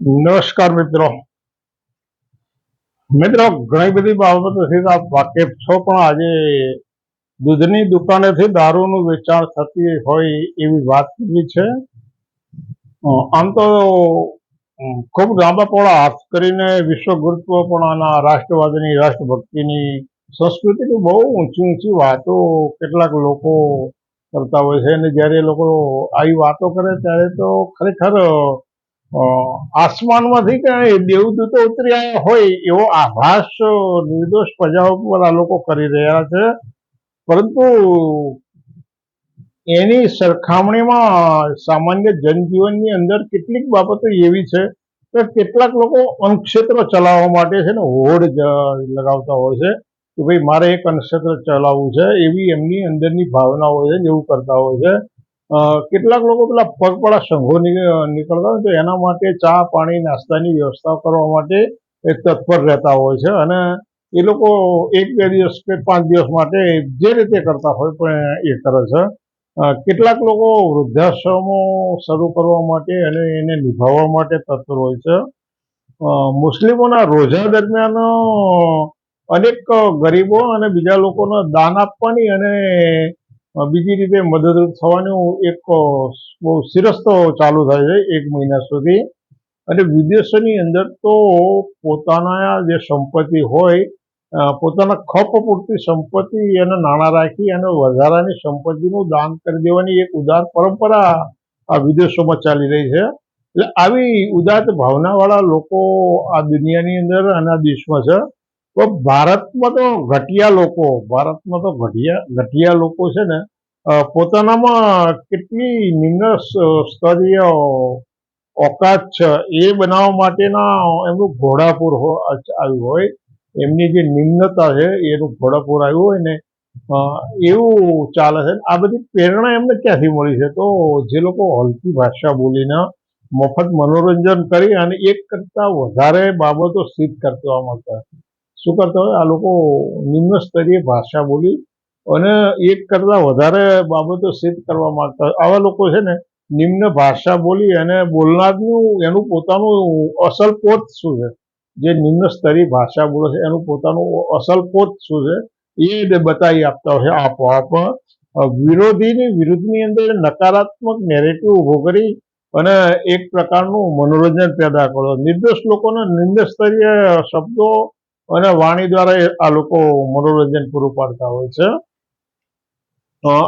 નમસ્કાર મિત્રો. મિત્રો, ઘણી બધી બાબતોથી આપ વાકેફ છો, પણ આજે દૂધની દુકાનેથી દારૂનું વેચાણ થતી હોય એવી વાત કરવી છે. આમ તો ખૂબ લાંબા પોળા હાથ કરીને વિશ્વ આના રાષ્ટ્રવાદની રાષ્ટ્રભક્તિની સંસ્કૃતિની બહુ ઊંચી ઊંચી વાતો કેટલાક લોકો કરતા હોય છે. અને જ્યારે એ લોકો આવી વાતો કરે, ત્યારે તો ખરેખર આસમાનમાંથી કે દેવદૂતો ઉતરી આવ્યા હોય એવો આભાસ નિર્દોષ પ્રજાઓ પર આ લોકો કરી રહ્યા છે. પરંતુ એની સરખામણીમાં સામાન્ય જનજીવનની અંદર કેટલીક બાબતો એવી છે કે કેટલાક લોકો અન્નક્ષેત્ર ચલાવવા માટે છે ને હોડ લગાવતા હોય છે કે ભાઈ મારે એક અન્નક્ષેત્ર ચલાવવું છે, એવી એમની અંદરની ભાવના હોય છે એવું કરતા હોય છે. કેટલાક લોકો પેલા પગપાળા સંઘો નીકળતા હોય તો એના માટે ચા, પાણી, નાસ્તાની વ્યવસ્થા કરવા માટે એ તત્પર રહેતા હોય છે. અને એ લોકો એક, બે દિવસ કે પાંચ દિવસ માટે જે રીતે કરતા હોય પણ એ કરે છે. કેટલાક લોકો વૃદ્ધાશ્રમો શરૂ કરવા માટે અને એને નિભાવવા માટે તત્પર હોય છે. મુસ્લિમોના રોજા દરમિયાન અનેક ગરીબો અને બીજા લોકોને દાન આપવાની અને બીજી રીતે મદદરૂપ થવાનું એક બહુ શિરસ્તો ચાલુ થાય છે એક મહિના સુધી. અને વિદેશોની અંદર તો પોતાના જે સંપત્તિ હોય પોતાના ખપ પૂરતી સંપત્તિ અને નાણાં રાખી અને વધારાની સંપત્તિનું દાન કરી દેવાની એક ઉદાર પરંપરા આ વિદેશોમાં ચાલી રહી છે. એટલે આવી ઉદાત ભાવનાવાળા લોકો આ દુનિયાની અંદર અને આ દેશમાં છે. તો ભારતમાં તો ઘટિયા લોકો, ભારતમાં તો ઘટિયા ઘટિયા લોકો છે ને પોતાનામાં કેટલી નિમ્ન સ્તરીય ઓકાત છે એ બનાવવા માટેના એમનું ઘોડાપુર આવ્યું હોય. એમની જે નિમ્નતા છે એનું ઘોડાપુર આવ્યું હોય ને એવું ચાલે છે. આ બધી પ્રેરણા એમને ક્યાંથી મળી છે? તો જે લોકો હલકી ભાષા બોલીને મફત મનોરંજન કરી અને એક કરતા વધારે બાબતો સિદ્ધ કરવા માંગતા. શું કરતા હોય? આ લોકો નિમ્ન સ્તરીય ભાષા બોલી અને એક કરતા વધારે બાબતો સિદ્ધ કરવા માંગતા હોય. આવા લોકો છે ને, નિમ્ન ભાષા બોલી અને બોલનારનું એનું પોતાનું અસલ પોત શું છે? જે નિમ્ન સ્તરીય ભાષા બોલે છે, એનું પોતાનું અસલ પોત શું છે? એ બતાવી આપતા હોય આપોઆપ વિરોધીની વિરુદ્ધની અંદર નકારાત્મક નેરેટિવ ઊભો કરી અને એક પ્રકારનું મનોરંજન પેદા કરો. નિર્દોષ લોકોને નિમ્ન સ્તરીય શબ્દો અને વાણી દ્વારા આ લોકો મનોરંજન પૂરું પાડતા હોય છે.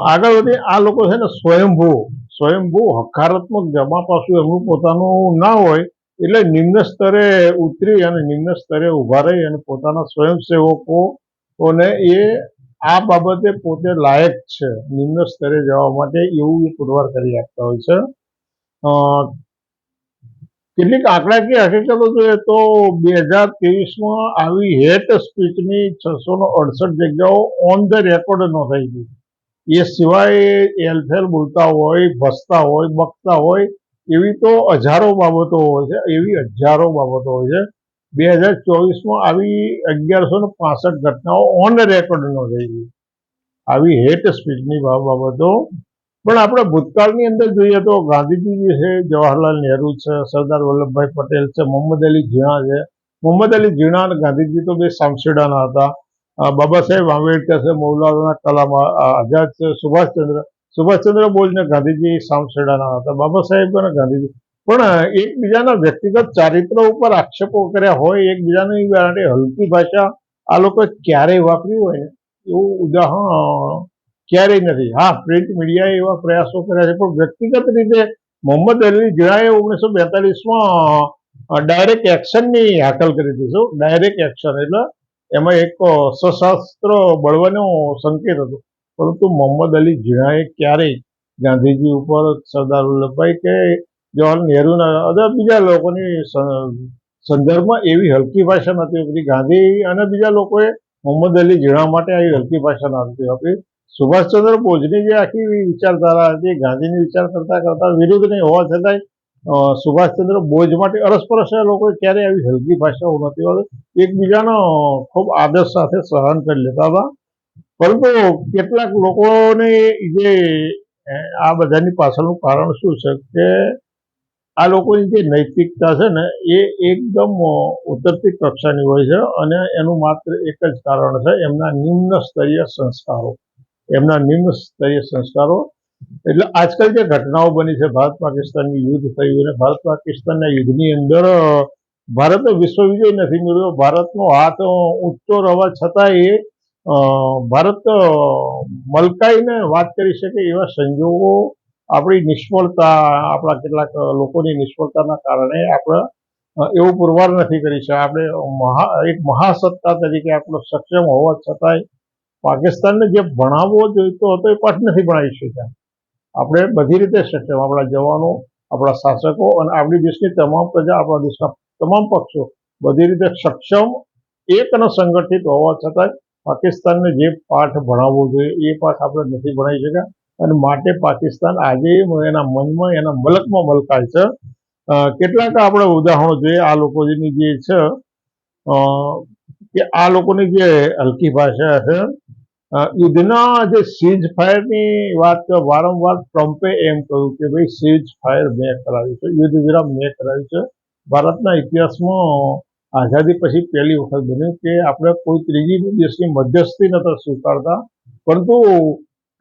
આગળ વધી આ લોકો છે ને સ્વયંભૂ સ્વયંભૂ હકારાત્મક જમા પાછું એમનું પોતાનું ના હોય એટલે નિમ્ન સ્તરે ઉતરી અને નિમ્ન સ્તરે ઊભા રહી અને પોતાના સ્વયંસેવકો અને એ આ બાબતે પોતે લાયક છે. નિમ્ન સ્તરે જવા માટે એવું એ પુરવાર કરી આપતા હોય છે. કેટલીક આંકડાકીય હકીકતો જોઈએ તો બે હજાર ત્રેવીસમાં આવી હેટ સ્પીચની છસો અડસઠ જગ્યાઓ ઓન ધ રેકોર્ડ નોંધાઈ ગઈ. એ સિવાય એલફેલ બોલતા હોય, ભસતા હોય, બકતા હોય, એવી તો હજારો બાબતો હોય છે, એવી હજારો બાબતો હોય છે. બે હજાર ચોવીસમાં આવી અગિયારસો ને પાસઠ ઘટનાઓ ઓન રેકોર્ડ નોંધાઈ ગઈ. આવી હેટ સ્પીચની બાબતો પણ આપણે ભૂતકાળની અંદર જોઈએ તો ગાંધીજી છે, જવાહરલાલ નહેરુ છે, સરદાર વલ્લભભાઈ પટેલ છે, મોહમ્મદ અલી ઝીણા છે. મોહમ્મદ અલી ઝીણા અને ગાંધીજી તો બે સામસેડાના હતા. બાબા સાહેબ આંબેડકર છે મૌલાના કલામ આઝાદ છે, સુભાષચંદ્ર સુભાષચંદ્ર બોઝને ગાંધીજી સામસેડાના હતા. બાબા સાહેબ અને ગાંધીજી. પણ એકબીજાના વ્યક્તિગત ચારિત્ર ઉપર આક્ષેપો કર્યા હોય, એકબીજાની હલકી ભાષા આ લોકો ક્યારેય વાપરી હોય એવું ઉદાહરણ ક્યારેય નથી. હા પ્રિન્ટ મીડિયાએ એવા પ્રયાસો કર્યા છે, પણ વ્યક્તિગત રીતે મોહમ્મદ અલી જીણાએ ઓગણીસો બેતાલીસમાં ડાયરેક્ટ એક્શનની હાકલ કરી શું? ડાયરેક્ટ એક્શન એટલે એમાં એક સશસ્ત્ર બળવાનો સંકેત હતો. પરંતુ મોહમ્મદ અલી જીણાએ ક્યારેય ગાંધીજી ઉપર, સરદાર વલ્લભભાઈ કે જવાહરલાલ નહેરુના અથવા બીજા લોકોની સંદર્ભમાં એવી હલકી ભાષા નથી આપી ગાંધી અને બીજા લોકોએ મોહમ્મદ અલી જીણા માટે આવી હલકી ભાષા નથી વાપરી સુભાષચંદ્ર બોઝની જે આખી વિચારધારા હતી, ગાંધીની વિચાર કરતા કરતા વિરુદ્ધ નહીં, હોવા છતાંય સુભાષચંદ્ર બોઝ માટે અરસપરસ લોકો ક્યારેય આવી હલકી ભાષાઓ નથી હોતી એકબીજાનો ખૂબ આદર સાથે સહન કરી લેતા હતા. પરંતુ કેટલાક લોકોને જે આ બધાની પાછળનું કારણ શું છે કે આ લોકોની જે નૈતિકતા છે ને, એ એકદમ ઉતરતી કક્ષાની હોય છે અને એનું માત્ર એક જ કારણ છે, એમના નિમ્ન સ્તરીય સંસ્કારો. એમના નિમ્ન સ્તરીય સંસ્કારો. એટલે આજકાલ જે ઘટનાઓ બની છે, ભારત પાકિસ્તાનનું યુદ્ધ થયું અને ભારત પાકિસ્તાનના યુદ્ધની અંદર ભારતનો વિશ્વ વિજય નથી મેળવ્યો. ભારતનો હાથ ઊંચો રહેવા છતાં એ ભારત મલકાઈને વાત કરી શકે એવા સંજોગો આપણી નિષ્ફળતા, આપણા કેટલાક લોકોની નિષ્ફળતાના કારણે આપણે એવો પુરવાર નથી કરી શકતા આપણે મહા, એક મહાસત્તા તરીકે આપણો સક્ષમ હોવા છતાંય પાકિસ્તાનને જે ભણાવવો જોઈતો હતો એ પાઠ નથી ભણાવી શક્યા. આપણે બધી રીતે સક્ષમ આપણા જવાનો, આપણા શાસકો અને આપણી દેશની તમામ પ્રજા, આપણા દેશના તમામ પક્ષો બધી રીતે સક્ષમ, એક અને સંગઠિત હોવા છતાંય પાકિસ્તાનને જે પાઠ ભણાવવો જોઈએ એ પાઠ આપણે નથી ભણાવી શક્યા. અને માટે પાકિસ્તાન આજે એના મનમાં, એના મલકમાં મલકાય છે. કેટલાક આપણે ઉદાહરણો જોઈએ. આ લોકોની જે છે કે આ લોકોની જે હલકી ભાષા છે યુદ્ધના જે સીઝ ફાયરની વાત વારંવાર ટ્રમ્પે એમ કહ્યું કે ભાઈ સીઝ ફાયર મેં કરાવ્યું છે, યુદ્ધ વિરામ મેં કરાવ્યું છે. ભારતના ઇતિહાસમાં આઝાદી પછી પહેલી વખત બન્યું કે આપણે કોઈ ત્રીજી દેશની મધ્યસ્થી નતા સ્વીકારતા. પરંતુ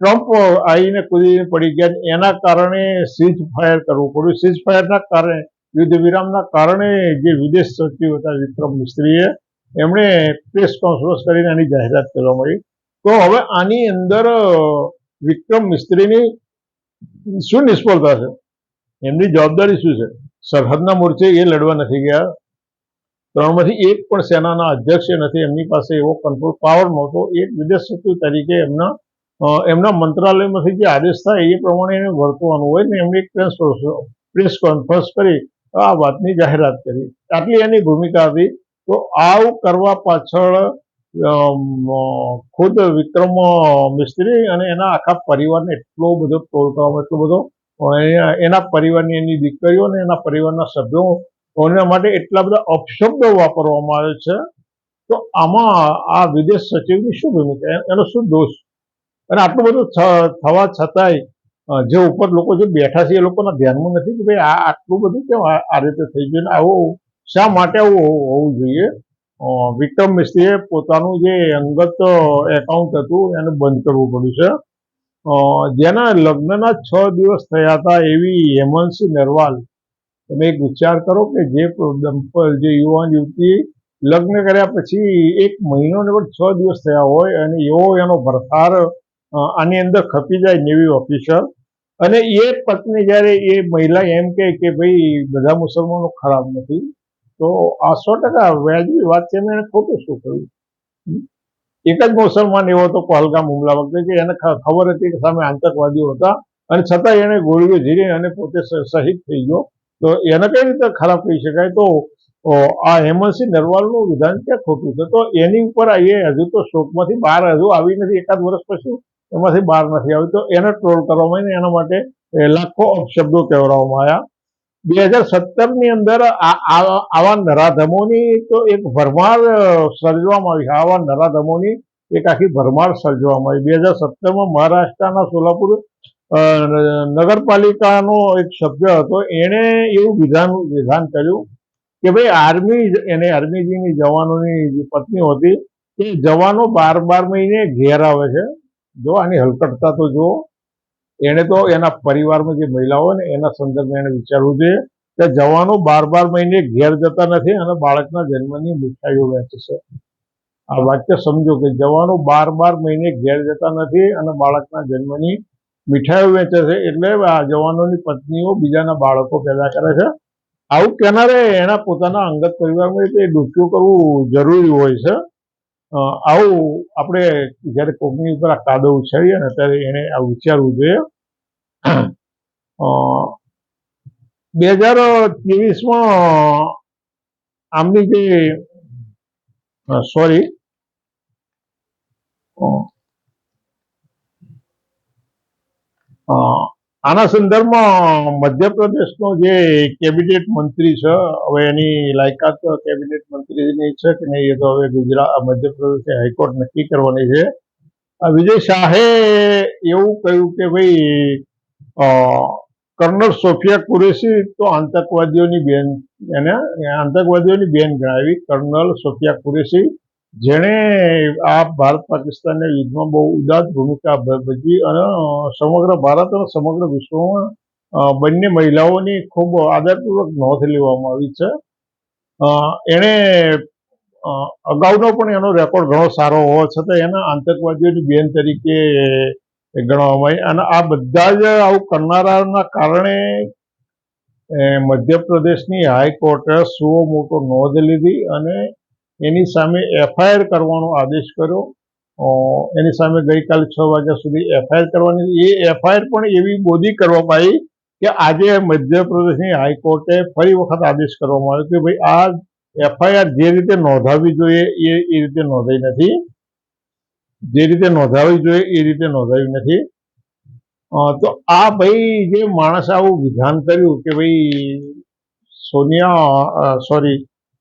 ટ્રમ્પ આવીને કૂદીને પડી ગયા એના કારણે સીઝ ફાયર કરવું પડ્યું. સીઝ ફાયરના કારણે, યુદ્ધ વિરામના કારણે જે વિદેશ સચિવ હતા વિક્રમ મિસ્ત્રીએ, એમણે પ્રેસ કોન્ફરન્સ કરીને આની જાહેરાત કરવા મળી. તો હવે આની અંદર વિક્રમ મિસ્ત્રીની શું નિષ્ફળતા છે? એમની જવાબદારી શું છે? સરહદના મોરચે એ લડવા નથી ગયા. ત્રણમાંથી એક પણ સેનાના અધ્યક્ષ નથી. એમની પાસે એવો કંટ્રોલ પાવર નહોતો. એક વિદેશ સચિવ તરીકે એમના એમના મંત્રાલયમાંથી જે આદેશ થાય એ પ્રમાણે એને વર્તવાનું હોય ને એમણે એક પ્રેસ કોન્ફરન્સ કરી આ વાતની જાહેરાત કરી. આટલી એની ભૂમિકા હતી. તો આવું કરવા પાછળ ખુદ વિક્રમ મિસ્ત્રી અને એના આખા પરિવારને એટલો બધો ટોલ કરવામાં એટલો બધો એના- પરિવારની એની દીકરીઓ અને એના પરિવારના સભ્યો એના માટે એટલા બધા અપશબ્દો વાપરવામાં આવે છે. તો આમાં આ વિદેશ સચિવની શું ભૂમિકા? એનો શું દોષ? અને આટલું બધું થવા છતાંય જે ઉપર લોકો જે બેઠા છે એ લોકોના ધ્યાનમાં નથી કે ભાઈ આ, આટલું બધું કેમ આ રીતે થઈ ગયું આવું, શા માટે આવું હોવું જોઈએ? વિક્રમ મિસ્ત્રીએ પોતાનું જે અંગત એકાઉન્ટ હતું એને બંધ કરવું પડ્યું છે. જેના લગ્નના છ દિવસ થયા હતા એવી હેમંતસિંહ નરવાલ, તમે એક વિચાર કરો કે જે દંપલ, જે યુવાન યુવતી લગ્ન કર્યા પછી એક મહિનો ને પણ છ દિવસ થયા હોય અને એવો એનો ભરથાર આની અંદર ખપી જાય નેવી ઓફિસર અને એ પત્ની જ્યારે એ મહિલા એમ કહે કે ભાઈ, બધા મુસલમાનો ખરાબ નથી. તો આ સો ટકા વ્યાજબી વાત છે એમણે ખોટું શું કહ્યું? એક જ મુસલમાન એવો હતો પહલગામ હુમલા વખતે કે એને ખબર હતી કે સામે આતંકવાદીઓ હતા અને છતાં એને ગોળીઓ ઝીરી અને પોતે શહીદ થઈ ગયો. તો એને કઈ રીતે ખરાબ કહી શકાય? તો આ હેમંતસિંહ નરવાલનું વિધાન ક્યાં ખોટું છે? તો એની ઉપર એ હજુ તો શોકમાંથી બહાર હજુ આવી નથી. એકાદ વર્ષ પછી એમાંથી બહાર નથી આવી. તો એને ટ્રોલ કરવામાં એના માટે લાખો અપશબ્દો કહેવડાવવામાં આવ્યા. બે હજાર સત્તરની અંદર આવા નરાધમોની તો એક ભરમાર સર્જવામાં આવી આવા નરાધમોની એક આખી ભરમાર સર્જવામાં આવી. બે હજાર સત્તરમાં મહારાષ્ટ્રના સોલાપુર નગરપાલિકાનો એક સભ્ય હતો. એણે એવું વિધાન વિધાન કર્યું કે ભાઈ આર્મી એને આર્મીજીની જવાનોની જે પત્ની હતી, એ જવાનો બાર બાર મહિને ઘેર આવે છે. જો આની હલકટતા તો જો એણે તો એના પરિવારમાં જે મહિલાઓ ને, એના સંદર્ભમાં એને વિચારવું જોઈએ કે જવાનો બાર બાર મહિને ઘેર જતા નથી અને બાળકના જન્મની મીઠાઈઓ વહેંચે છે. આ વાક્ય સમજો કે જવાનો બાર બાર મહિને ઘેર જતા નથી અને બાળકના જન્મની મીઠાઈઓ વેચે છે એટલે આ જવાનોની પત્નીઓ બીજાના બાળકો પેદા કરે છે. આવું કહેનારે એના પોતાના અંગત પરિવારમાં તે ડૂબકું કરવું જરૂરી હોય છે. આવું આપણે જ્યારે કોકની ઉપર આ કાદો ઉછાળીએ ને ત્યારે એને આ વિચારવું જોઈએ. બે હજાર ત્રેવીસમાં આમની જે સોરી આના સંદર્ભમાં મધ્યપ્રદેશનો જે કેબિનેટ મંત્રી છે, હવે એની લાયકાત કેબિનેટ મંત્રીની છે કે નહીં એ તો હવે ગુજરાત મધ્યપ્રદેશ હાઈકોર્ટ નક્કી કરવાની છે. વિજય શાહે એવું કહ્યું કે ભાઈ કર્નલ સોફિયા કુરેશી તો આતંકવાદીઓની બેન, એને આતંકવાદીઓની બેન ગણાવી, કર્નલ સોફિયા કુરેશી જેણે આ ભારત પાકિસ્તાનના યુદ્ધમાં બહુ ઉદાત ભૂમિકા ભજવી અને સમગ્ર ભારત અને સમગ્ર વિશ્વમાં બંને મહિલાઓની ખૂબ આદરપૂર્વક નોંધ લેવામાં આવી છે. એણે અગાઉનો પણ એનો રેકોર્ડ ઘણો સારો હોવા છતાં એના આતંકવાદીઓની બેન તરીકે ગણવામાં આવી અને આ બધા જ આવું કરનારાના કારણે મધ્યપ્રદેશની હાઈકોર્ટે સુઓ મોટો નોંધ લીધી અને એની સામે એફઆઈઆર કરવાનો આદેશ કર્યો. એની સામે ગઈકાલે છ વાગ્યા સુધી એફઆઈઆર કરવાની. એ એફઆઈઆર પણ એવી બોધી કરવામાં આવી કે આજે મધ્યપ્રદેશની હાઈકોર્ટે ફરી વખત આદેશ કરવામાં આવ્યો કે ભાઈ, આ એફઆઈઆર જે રીતે નોંધાવવી જોઈએ એ એ રીતે નોંધાઈ નથી. જે રીતે નોંધાવી જોઈએ એ રીતે નોંધાવી નથી. તો આ ભાઈ જે માણસ આવું વિધાન કર્યું કે ભાઈ, સોનિયા સોરી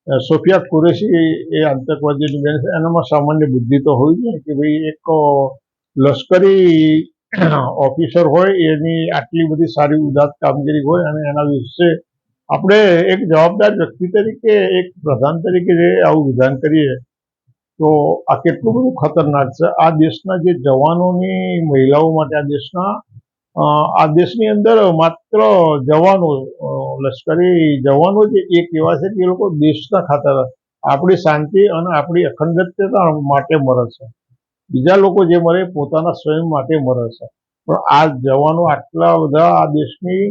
સોફિયા કુરેશી એ આતંકવાદીની બેન છે. એનામાં સામાન્ય બુદ્ધિ તો હોવી જોઈએ કે ભાઈ એક લશ્કરી ઓફિસર હોય, એની આટલી બધી સારી ઉદાત કામગીરી હોય અને એના વિશે આપણે એક જવાબદાર વ્યક્તિ તરીકે, એક પ્રધાન તરીકે જે આવું વિધાન કરીએ, તો આ કેટલું બધું ખતરનાક છે. આ દેશના જે જવાનોની મહિલાઓ માટે, આ દેશના આ દેશની અંદર માત્ર જવાનો લશ્કરી જવાનો જ એક એવા છે કે એ લોકો દેશના ખાતર આપણી શાંતિ અને આપણી અખંડિતતા માટે મરે છે. બીજા લોકો જે મરે પોતાના સ્વયં માટે મરે છે. પણ આ જવાનો આટલા બધા આ દેશની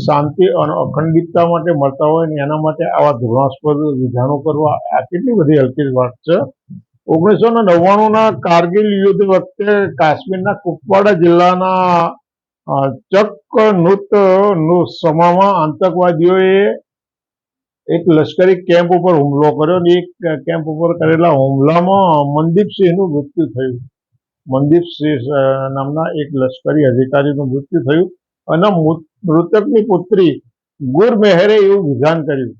શાંતિ અને અખંડિતતા માટે મળતા હોય ને એના માટે આવા ધોરણાસ્પદ વિધાનો કરવા આ કેટલી બધી હલકી વાત છે. ઓગણીસો ને નવ્વાણુંના કારગિલ યુદ્ધ વખતે કાશ્મીરના કુપવાડા જિલ્લાના ચક નૃતનું સમામાં આતંકવાદીઓએ એક લશ્કરી કેમ્પ ઉપર હુમલો કર્યો અને એક કેમ્પ ઉપર કરેલા હુમલામાં મનદીપસિંહનું મૃત્યુ થયું. મનદીપસિંહ નામના એક લશ્કરી અધિકારીનું મૃત્યુ થયું અને મૃતકની પુત્રી ગુર મહેરે એવું વિધાન કર્યું.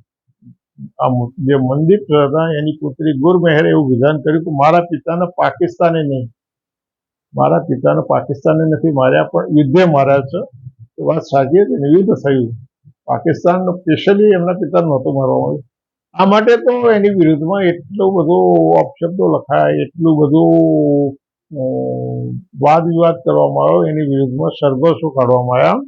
આ જે મંદિર હતા એની પુત્રી ગુર મહેરે એવું વિધાન કર્યું કે મારા પિતાને પાકિસ્તાને નહીં. મારા પિતાને પાકિસ્તાને નથી માર્યા, પણ યુદ્ધે માર્યા છે. એ વાત સાચી હતી યુદ્ધ થયું. પાકિસ્તાન સ્પેશિયલી એમના પિતા નહોતો મારવામાં આવ્યું. આ માટે તો એની વિરુદ્ધમાં એટલો બધો અપશબ્દો લખાયા, એટલું બધું વાદ વિવાદ કરવામાં આવ્યો, એની વિરુદ્ધમાં સરઘસો કાઢવામાં આવ્યા.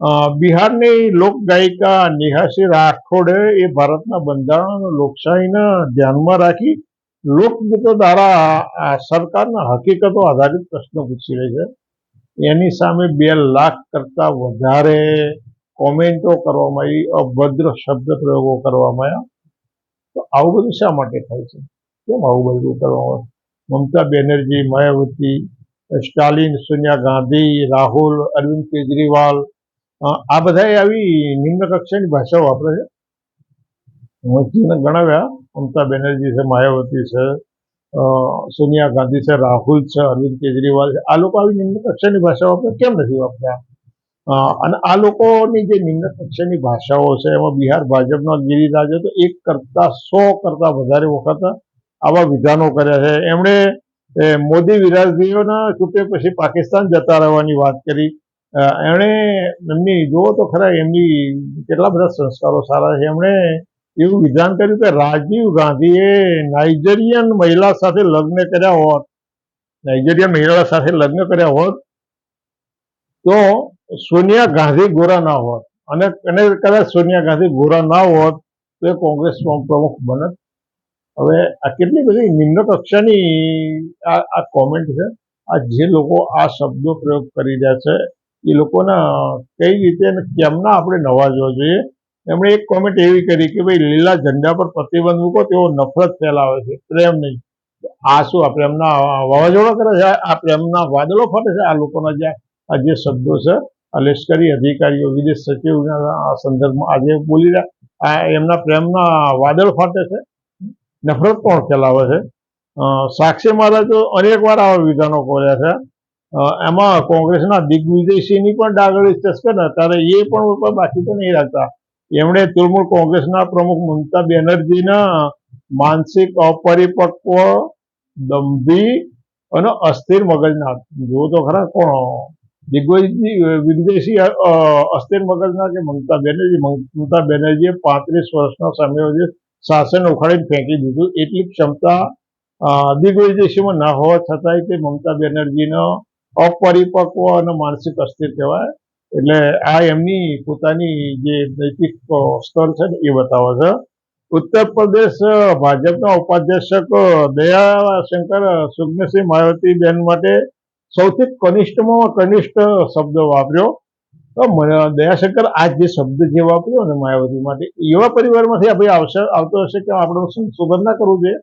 બિહારની લોક ગાયિકા નિહાસી રાઠોડે એ ભારતના બંધારણ અને લોકશાહીને ધ્યાનમાં રાખી લોકગીતો દ્વારા આ સરકારના હકીકતો આધારિત પ્રશ્નો પૂછી રહી છે એની સામે બે લાખ કરતા વધારે કોમેન્ટો કરવામાં આવી અભદ્ર શબ્દ પ્રયોગો કરવામાં આવ્યા તો આવું બધું શા માટે થાય છે કેમ આવું બધું કરવામાં આવે મમતા બેનર્જી માયાવતી સ્ટાલિન સોનિયા ગાંધી રાહુલ અરવિંદ કેજરીવાલ અ, આ બધા આવી નિમ્ન કક્ષાની ભાષાઓ વાપરે છે. જેને ગણાવ્યા, મમતા બેનર્જી છે, માયાવતી છે સોનિયા ગાંધી છે, રાહુલ છે, અરવિંદ કેજરીવાલ છે. આ લોકો આવી નિમ્ન કક્ષાની ભાષા વાપરે કેમ નથી વાપર્યા? અને આ લોકોની જે નિમ્ન કક્ષાની ભાષાઓ છે, એમાં બિહાર ભાજપના ગિરિરાજે તો એક કરતા સો કરતા વધારે વખત આવા વિધાનો કર્યા છે. એમણે મોદી વિરાજદીઓના ચૂંટણી પછી પાકિસ્તાન જતા રહેવાની વાત કરી. એમણે એમની, જુઓ તો ખરા એમની કેટલા બધા સંસ્કારો સારા છે. એમણે એવું વિધાન કર્યું કે રાજીવ ગાંધીએ નાઇજેરિયન મહિલા સાથે લગ્ન કર્યા હોત, નાઇજેરિયન મહિલા સાથે લગ્ન કર્યા હોત, તો સોનિયા ગાંધી ગોરા ના હોત. અને અને કદાચ સોનિયા ગાંધી ગોરા ના હોત, તો એ કોંગ્રેસ પ્રમુખ બનત. હવે આ કેટલી બધી નિમ્ન કક્ષાની આ કોમેન્ટ છે. આ જે લોકો આ શબ્દો પ્રયોગ કરી રહ્યા છે એ લોકોના કઈ રીતે કેમના આપણે નવાજવા જોઈએ. એમણે એક કોમેન્ટ એવી કરી કે ભાઈ, લીલા ઝંડા પર પ્રતિબંધ મૂકો, તેઓ નફરત ફેલાવે છે, પ્રેમ નહીં. આ શું, આ પ્રેમના વાવાઝોડા કરે છે? આ પ્રેમના વાદળો ફરે છે? આ લોકોના જે આ જે શબ્દો છે, આ લશ્કરી અધિકારીઓ, વિદેશ સચિવના સંદર્ભમાં આજે બોલી રહ્યા. આ એમના પ્રેમના વાદળ ફાટે છે. નફરત પણ ફેલાવે છે? સાક્ષી મહારાજો અનેક વાર આવા વિધાનો કર્યા છે. એમાં કોંગ્રેસના દિગ્વિજયસિંહની પણ ડાગળી ને ત્યારે એ પણ બાકી તો નહીં રાખતા એમણે તૃણમૂલ કોંગ્રેસના પ્રમુખ મમતા બેનર્જીના માનસિક અપરિપક્વ દંભી અને અસ્થિર મગજના જુઓ તો ખરા કોણ? દિગ્વિજય અ, અસ્થિર મગજના કે મમતા બેનર્જી? મમતા બેનર્જીએ પાંત્રીસ વર્ષના સમયે શાસન ઉખાડીને ફેંકી દીધું. એટલી ક્ષમતા દિગ્વિજયસિંહમાં ના હોવા છતાંય તે મમતા બેનર્જીનો અપરિપક્વ અને માનસિક અસ્થિર કહેવાય. એટલે આ એમની પોતાની જે નૈતિક સ્તર છે ને એ બતાવે છે. ઉત્તર પ્રદેશ ભાજપના ઉપાધ્યક્ષક દયાશંકર સુગ્નસિંહ માયાવતી બેન માટે સૌથી કનિષ્ઠમાં કનિષ્ઠ શબ્દ વાપર્યો. તો દયાશંકર આ જે શબ્દ જે વાપર્યો ને માયાવતી માટે, એવા પરિવારમાંથી આપણે આવશે, આવતો હશે કે આપણે શું ના કરવું જોઈએ?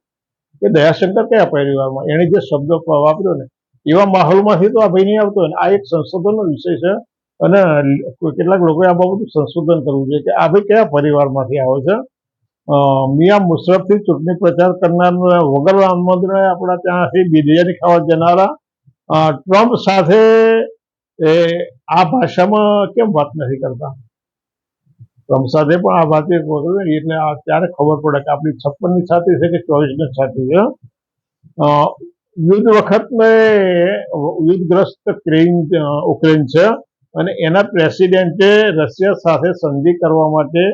કે દયાશંકર કયા પરિવારમાં? એણે જે શબ્દ વાપર્યો ને એવા માહોલમાંથી તો આ ભાઈ નહીં આવતો આ એક સંશોધનનો વિષય છે અને કેટલાક લોકોએ આ બાબતનું સંશોધન કરવું જોઈએ કે આ ભાઈ કયા પરિવારમાંથી આવે છે? મિયા મુશરફથી ચૂંટણી પ્રચાર કરનાર વગર આમંત્રણે આપણા ત્યાંથી બિરયાની ખાવા જનારા ટ્રમ્પ સાથે, એ, આ ભાષામાં કેમ વાત નથી કરતા? ટ્રમ્પ સાથે પણ આ વાત એટલે ત્યારે ખબર પડે કે આપણી છપ્પનની છાતી છે કે ચોવીસની છાતી છે. યુદ્ધ વખતે યુદ્ધગ્રસ્ત ક્રેન ઉક્રેન છે અને એના પ્રેસિડેન્ટે રશિયા સાથે સંધિ કરવા માટે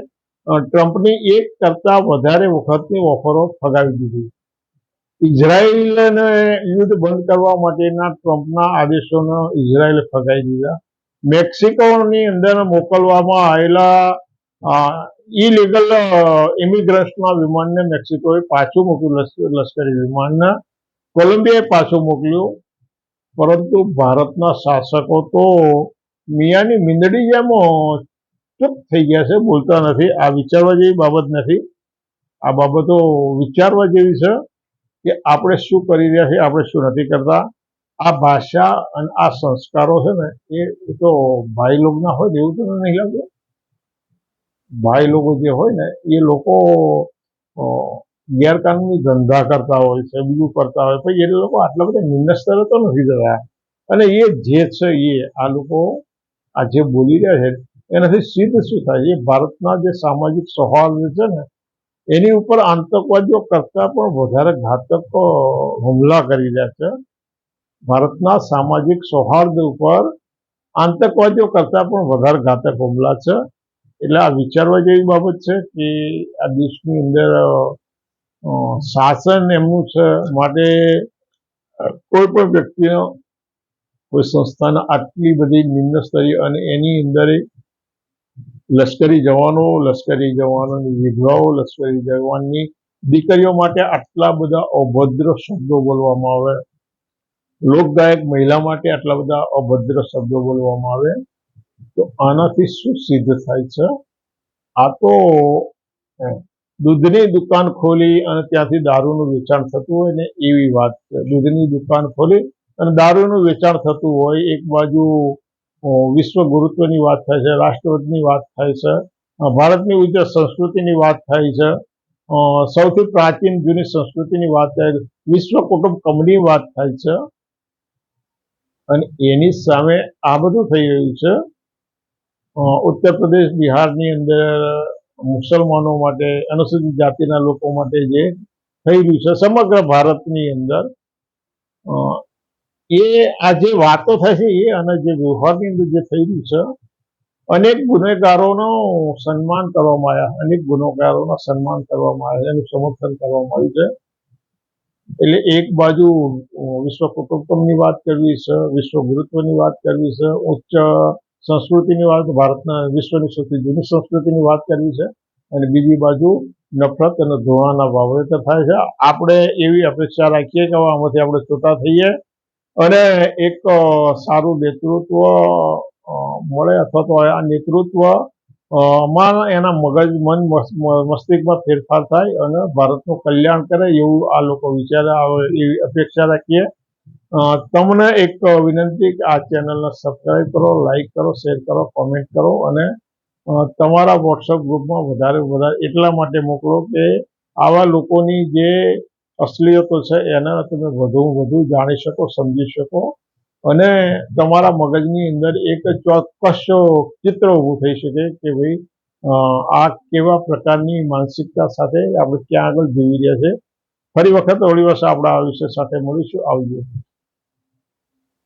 ટ્રમ્પની એક કરતા વધારે વખતની ઓફરો ફગાવી દીધી. ઇઝરાયલને યુદ્ધ બંધ કરવા માટેના ટ્રમ્પના આદેશોને ઇઝરાયલે ફગાવી દીધા. મેક્સિકોની અંદર મોકલવામાં આવેલા ઇલીગલ ઇમિગ્રન્ટ્સના વિમાનને મેક્સિકોએ પાછું મોકલ્યું, લશ્કરી વિમાનને કોલંબિયાએ પાછું મોકલ્યું. પરંતુ ભારતના શાસકો તો મિયાની મીંદડી જેમ ચૂપ થઈ ગયા છે, બોલતા નથી, આ વિચારવા જેવી બાબત નથી. આ બાબતો વિચારવા જેવી છે કે આપણે શું કરી રહ્યા છીએ, આપણે શું નથી કરતા. આ ભાષા અને આ સંસ્કારો છે ને, એ તો ભાઈ લોકોના હોય, એવું તો નહીં લાગતું. ભાઈ લોકો જે હોય ને, એ લોકો ગેરકાનૂની ધંધા કરતા હોય છે, બીજું કરતા હોય, પછી એ લોકો આટલા બધા નિમ્નસ્તરે તો નથી જતા અને એ જે છે એ આ લોકો આ જે બોલી રહ્યા છે, એનાથી સિદ્ધ શું થાય? એ ભારતના જે સામાજિક સૌહાર્દ છે ને, એની ઉપર આતંકવાદીઓ કરતા પણ વધારે ઘાતક હુમલા કરી રહ્યા છે. ભારતના સામાજિક સૌહાર્દ ઉપર આતંકવાદીઓ કરતા પણ વધારે ઘાતક હુમલા છે. એટલે આ વિચારવા જેવી બાબત છે કે આ દેશની અંદર શાસન એમનું છે માટે કોઈ પણ વ્યક્તિનો, કોઈ સંસ્થાના આટલી બધી નિમ્ન સ્તરીય અને એની અંદર લશ્કરી જવાનો, લશ્કરી જવાનોની વિધવાઓ, લશ્કરી જવાનની દીકરીઓ માટે આટલા બધા અભદ્ર શબ્દો બોલવામાં આવે. લોકગાયક મહિલા માટે આટલા બધા અભદ્ર શબ્દો બોલવામાં આવે. તો આનાથી શું સિદ્ધ થાય છે? આ તો દૂધની દુકાન ખોલી અને ત્યાંથી દારૂનું વેચાણ થતું હોય ને એવી વાત છે. દૂધની દુકાન ખોલી અને દારૂનું વેચાણ થતું હોય, એક બાજુ વિશ્વ ગુરુત્વની વાત થાય છે રાષ્ટ્રવાદની વાત થાય છે ભારતની ઉજ્જવળ સંસ્કૃતિની વાત થાય છે સૌથી પ્રાચીન જૂની સંસ્કૃતિની વાત થાય છે, વિશ્વ કુટુંબ કમની વાત થાય છે, અને એની સામે આ બધું થઈ રહ્યું છે. ઉત્તર પ્રદેશ બિહારની અંદર મુસલમાનો માટે, અનુસૂચિત જાતિના લોકો માટે જે થઈ રહ્યું છે, સમગ્ર ભારતની અંદર એ આ જે વાતો થશે એ અને જે વ્યવહારની અંદર જે થઈ રહ્યું છે, અનેક ગુનેગારોનો સન્માન કરવામાં આવ્યા, અનેક ગુનેગારોના સન્માન કરવામાં આવ્યા એનું સમર્થન કરવામાં આવ્યું છે. એટલે એક બાજુ વિશ્વ કુટુંબની વાત કરવી છે, વિશ્વ ગુરુત્વની વાત કરવી છે, ઉચ્ચ સંસ્કૃતિની વાત, ભારતના વિશ્વની સૌથી જૂની સંસ્કૃતિની વાત કરવી છે. અને બીજી બાજુ નફરત અને ધોવાના વાવેતર થાય છે. આપણે એવી અપેક્ષા રાખીએ કે આમાંથી આપણે છૂટા થઈએ અને એક સારું નેતૃત્વ મળે અથવા તો આ નેતૃત્વમાં એના મગજ, મન, મસ- મસ્તિષ્કમાં ફેરફાર થાય અને ભારતનું કલ્યાણ કરે એવું આ લોકો વિચારે આવે એવી અપેક્ષા રાખીએ. તમને એક વિનંતી કે આ ચેનલને સબસ્ક્રાઈબ કરો લાઈક કરો શેર કરો કોમેન્ટ કરો અને તમારા વોટ્સઅપ ગ્રુપમાં વધારે વધારે એટલા માટે મોકલો કે આવા લોકોની જે અસલિયતો છે એને તમે વધુ વધુ જાણી શકો, સમજી શકો અને તમારા મગજની અંદર એક ચોક્કસ ચિત્ર ઊભું થઈ શકે કે ભાઈ આ કેવા પ્રકારની માનસિકતા સાથે આપણે ક્યાં આગળ જીવી રહ્યા છે. ફરી વખત ઓળી વર્ષ આપણે આ વિષય સાથે મળીશું. આવજો.